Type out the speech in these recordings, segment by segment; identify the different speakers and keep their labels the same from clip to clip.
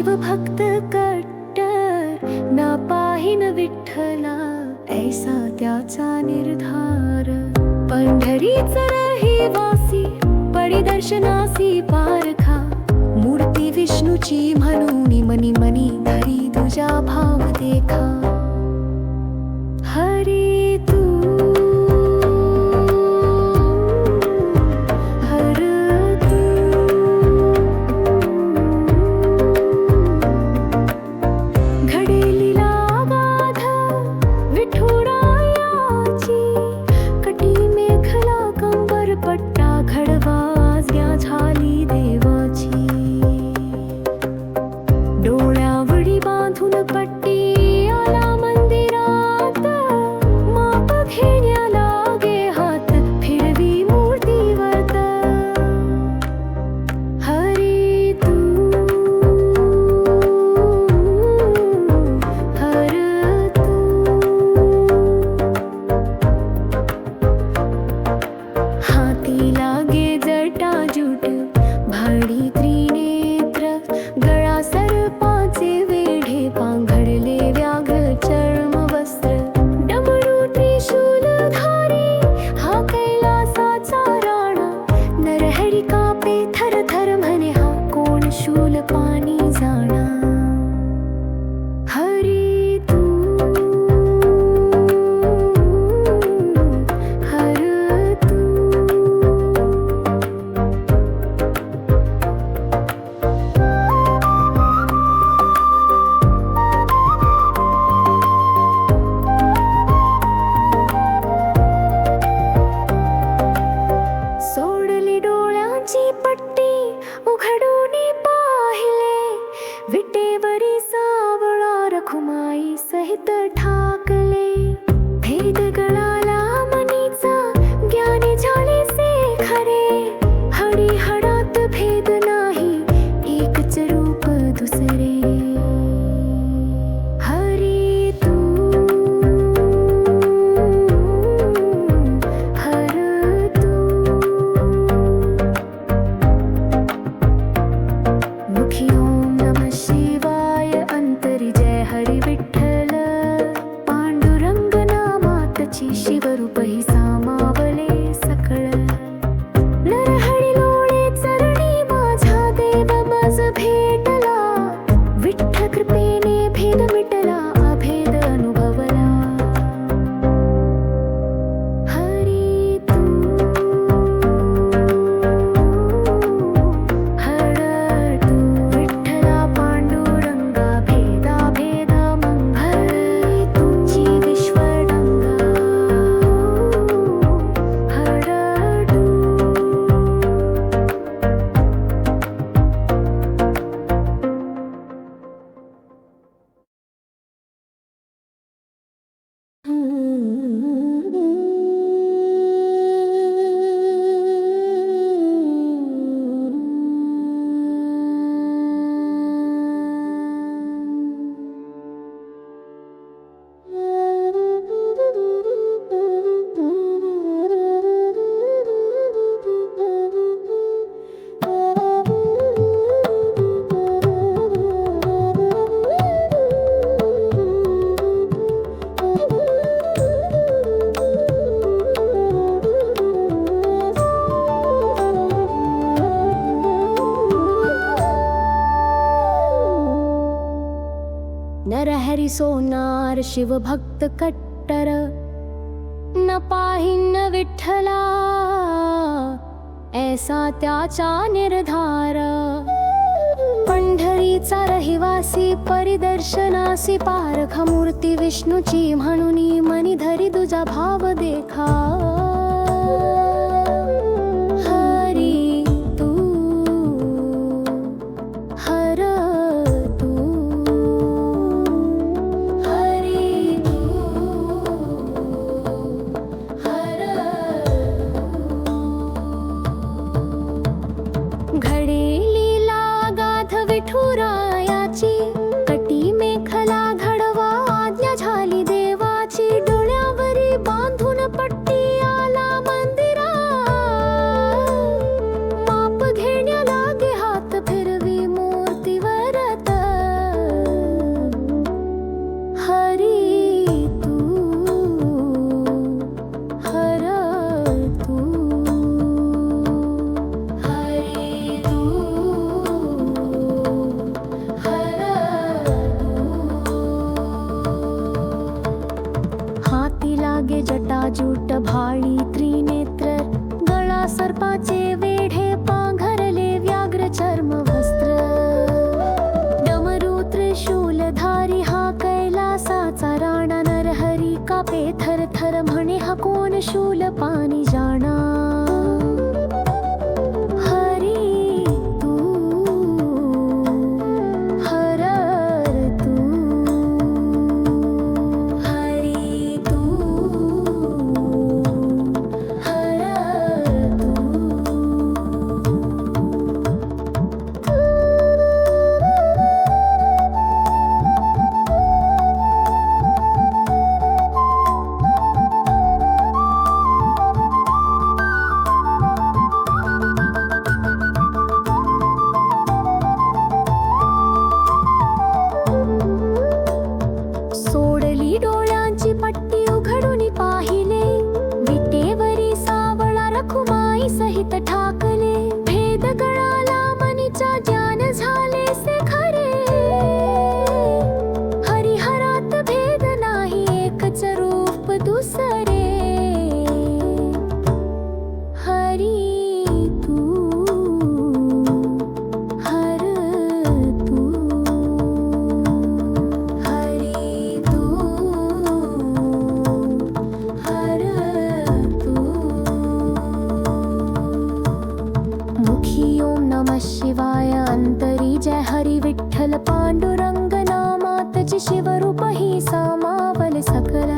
Speaker 1: शिवभक्त कट्टर ना पाहिन विठ्ठला ऐसा त्याचा निर्धार. पंढरीचा रहिवासी परिदर्शनासी पारखा. मूर्ती विष्णूची म्हणून मनी मनी धरी तुझा भाव देखा सहित ठाकले. भेद गळाला मनीचा ज्ञानी झाले से खरे. हडी हडात भेद नाही एकच रूप दुसरे. हरी तू हर तू. मुखी ओम नमः शिवाय अंतरी जय हरी विठ्ठल. सोनार शिवभक्त कट्टर न पाहिन विठ्ठला ऐसा त्याचा निर्धार. पंढरीचा रहिवासी परिदर्शनासी पारख मूर्ती विष्णूची म्हणून मनी धरी तुझा भाव देखा. বছর পাঁচে 高 नम शिवाय अंतरी जय हरी विठ्ठल पांडुरंग नामातची शिवरूप ही सामावल सकल।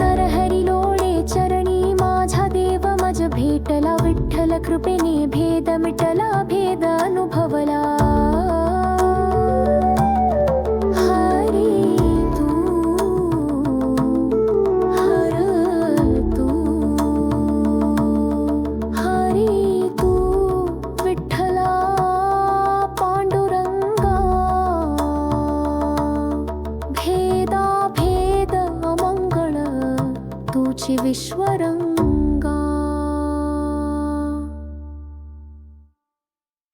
Speaker 1: नरहरी लोळे चरणी माझा देव मज भेटला विठ्ठल कृपेने भेद भेदा